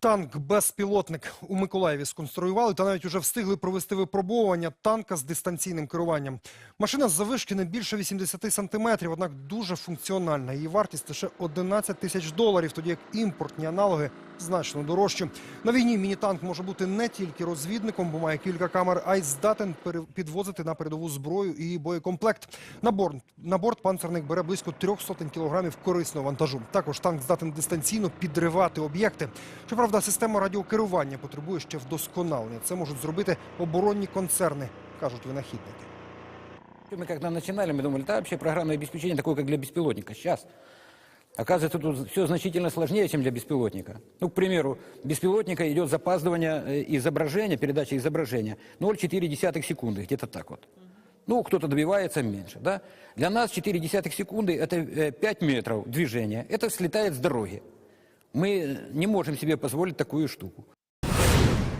Танк-безпілотник у Миколаєві сконструювали та навіть уже встигли провести випробовування танка з дистанційним керуванням. Машина з завишки не більше 80 сантиметрів, однак дуже функціональна. Її вартість лише 11 тисяч доларів, тоді як імпортні аналоги значно дорожчі. На війні мінітанк може бути не тільки розвідником, бо має кілька камер, а й здатен підвозити на передову зброю і боєкомплект. На борт, на борт панцерник бере близько трьох сотень кілограмів корисного вантажу. Також танк здатен дистанційно підривати об'єкти. Щоправда, система радіокерування потребує ще вдосконалення. Це можуть зробити оборонні концерни, кажуть винахідники. Мы когда начинали, мы думали, да, вообще программное обеспечение такое, как для беспилотника. Сейчас. Оказывается, тут все значительно сложнее, чем для беспилотника. Ну, к примеру, беспилотника идет запаздывание э, изображения, передача изображения 0,4 секунды, где-то так вот. Ну, кто-то добивается меньше, да? Для нас 0,4 секунды – это э, 5 метров движения. Это слетает с дороги. Мы э, не можем себе позволить такую штуку.